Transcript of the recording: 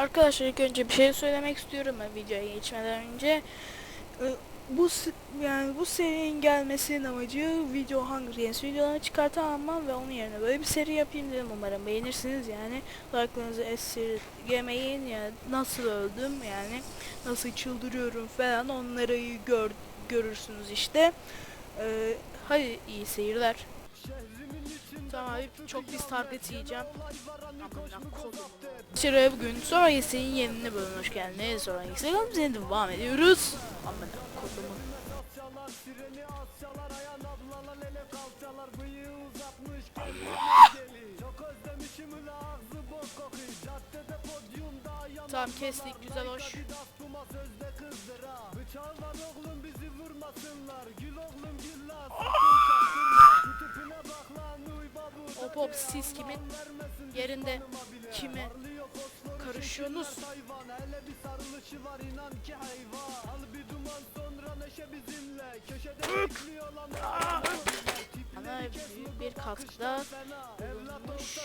Arkadaşlar ilk önce bir şey söylemek istiyorum ben videoya geçmeden önce. Ee, Bu yani bu serinin gelmesinin amacı video Hunger Games videolarını çıkartamam ve onun yerine böyle bir seri yapayım dedim. Umarım beğenirsiniz yani. Like'larınızı esirgemeyin yani nasıl öldüm yani nasıl çıldırıyorum falan onları gör, görürsünüz işte. Ee, hadi iyi seyirler. Tamam abi çok pis target yiyeceğim. Şuraya bugün sonrasının yenine bölüm hoş geldiniz. Sonraki selamımıza devam ediyoruz. Amına kodumu. Tamam kestik güzel hoş. Hop hop siz kimin yerinde kime karışıyorsunuz? Ana büyük bir katkıda bulunmuş.